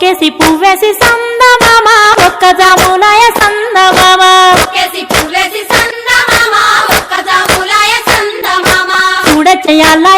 ఒకేసి పువ్వేసి సందమామ ఒక్క జాములాయ సందమామ చూడ చేయాలా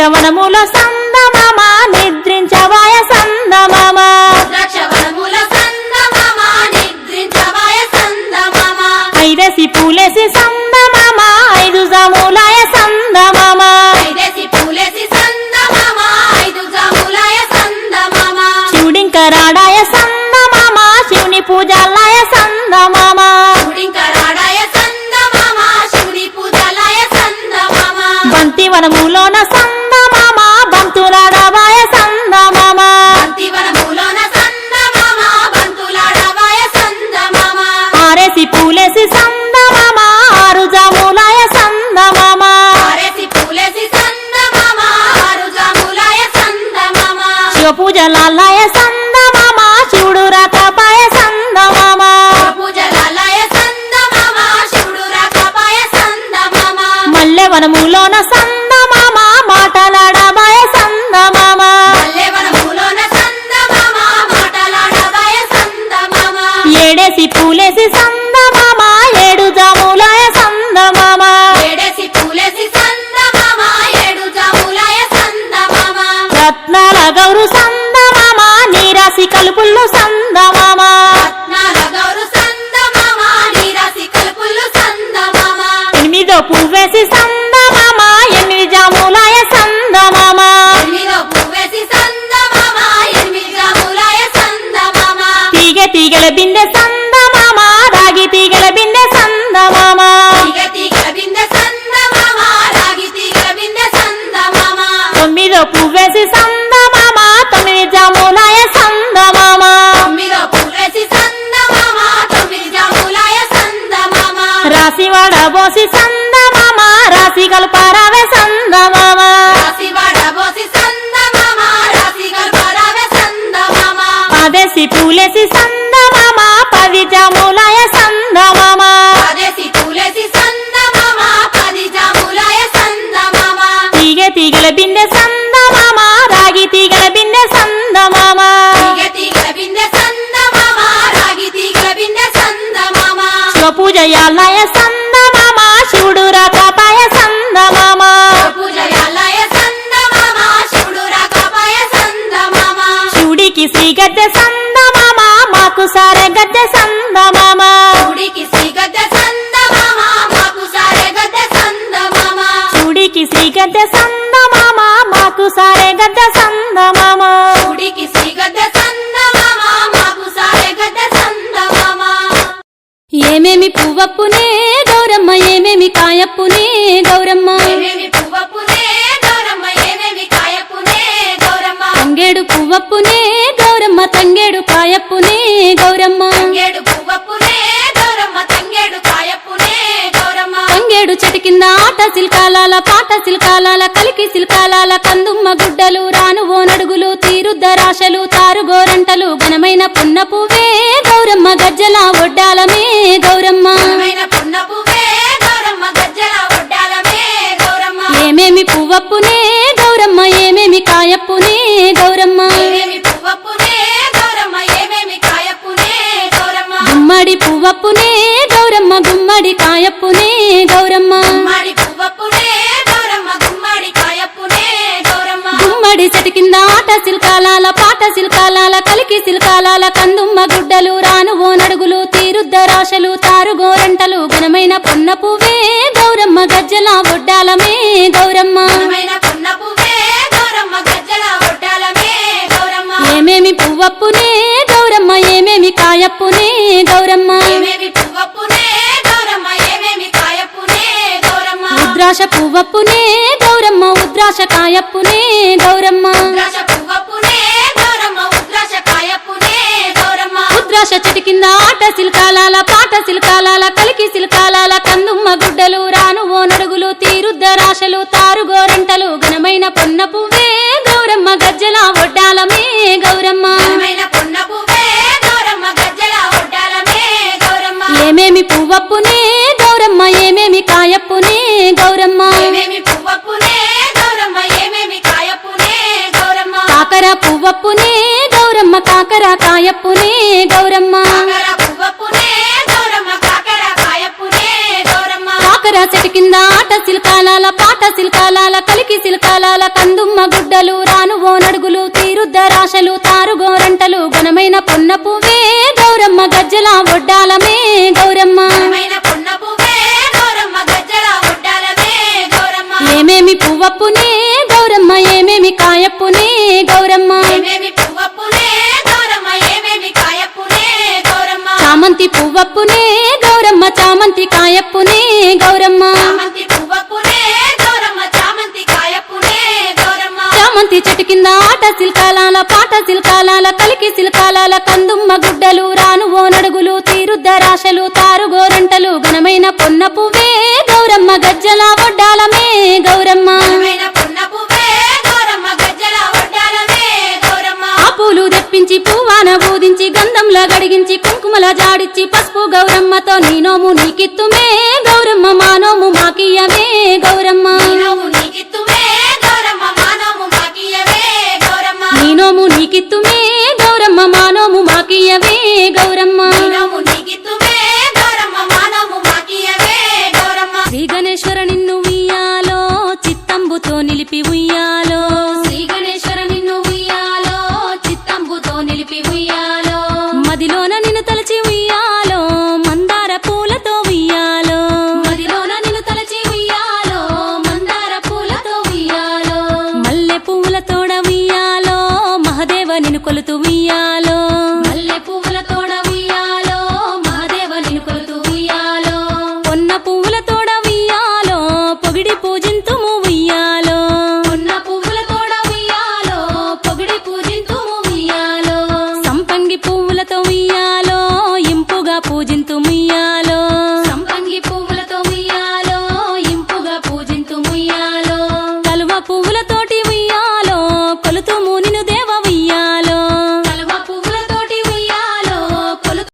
ద్రాక్షవనముల సందమామ నిద్రించవాయ సందమమా. ఐదసి పూలేసి సందమామ ఐదు జములాయ సందమామ. శివుడింకరాడాయ సందమామ శివుని పూజాలాయ సందమామ. వనములోన సంద तुलसी सम quiere సారే గద్ద సందమామ. గుడికి శ్రీ గద్ద సందమామ మాకు సారే గద్ద సందమామ. ఏమేమి పువ్వప్పునే గౌరమ్మ ఏమేమి కాయప్పునే గౌరమ్మ. ఏమేమి పువ్వప్పునే గౌరమ్మ ఏమేమి కాయప్పునే గౌరమ్మ. తంగేడు పువ్వప్పునే గౌరమ్మ తంగేడు కాయప్పునే గౌరమ్మ. తంగేడు పువ్వప్పునే గౌరమ్మ తంగేడు కాయప్పునే గౌరమ్మ. తంగేడు చెట్టు కింద ఆట సిల్కాలాల పాట సిల్కాలాల కలికి సిల్కాలాల కందు గుడ్డలు రాను ఓనడుగులు తీరుద్ద రాశలు తారు గోరంటలు ఘనమైన పున్న పువ్వే గౌరమ్మ. గజ్జల ఒడ్డాలమే గౌరమ్మ. ఏమేమి పువ్వప్పునే గౌరమ్మ ఏమేమి కాయప్పునే గౌరమ్మ. గుమ్మడి పువ్వప్పునే గౌరమ్మ గుమ్మడి కాయప్పునే గౌరమ్మ. సిల్కాలాల పాట సిల్కాలాల కలికి సిల్కాలాల కందుమ్మ గుడ్డలు రాను ఓ నడుగులు తీరుద్ద రాశలు తారు గోరంటలు ఘనమైన పొన్న పువ్వే గౌరమ్మ గజ్జల ఒడ్డాలమే గౌరమ్మ. ఏమేమి పువ్వప్పునే గౌరమ్మ ఏమేమి కాయప్పునే గౌరమ్మ. ఉద్రాశ పువ్వప్పునే గౌరమ్మ ఉద్రాశ కాయప్పునే గౌరమ్మ. కింద ఆట సిల్కాలాల పాట సిల్కాలాల కలికి సిల్కాలాల కందుమ్మ గుడ్డలు రాను ఓ నడుగులు తీరుద్ద రాశలు తారు గోరంటలు ఘనమైన పొన్న పువ్వే గౌరమ్మ గజ్జల ఒడ్డాలమే గౌరమ్మ. ఘనమైన పొన్న పువ్వే గౌరమ్మ గజ్జల ఒడ్డాలమే గౌరమ్మ. ఏమేమి పువ్వప్పునే గౌరమ్మ ఏమేమి కాయప్పునే గౌరమ్మ. ఏమేమి పువ్వప్పునే గౌరమ్మ ఏమేమి కాయప్పునే గౌరమ్మ. కాకర పువ్వప్పునే గౌరమ్మ కాకర కాయప్పునే గౌరమ్మ కాకర చెట్టు కింద ఆట సిల్కాలాల పాట సిల్కాలాల కలికి సిల్కాలాల కందుమ్మ గుడ్డలు రాను ఓ నడుగులు తీరుద్ద రాశలు తారు గోరంటలు ఘనమైన పొన్న పువ్వే పువ్వప్పునే గౌరమ్మ చామంతి కాయప్పునే గౌరమ్మ. చామంతి చెట్టు కింద ఆట సిల్కాలాల పాట సిల్కాలాల కలికి సిల్కాలాల కందుమ్మ గుడ్డలు రాను ఓ నడుగులు తీరుద్ద రాశలు తారు గోరంటలు ఘనమైన పొన్న పువ్వే గౌరమ్మ గజ్జల ఒడ్డాలమే గౌరమ్మ. పూలు తెప్పించి పువ్వాన బూదించి గంధంలా గడిగించి కుంకుమల జాడిచ్చి పసుపు నీకిత్తుమే గౌరమ్మ నీనోము మానోము మాకియవే గౌరమ్మ. నీ నోము నీకిత్తుమే గౌరమ్మ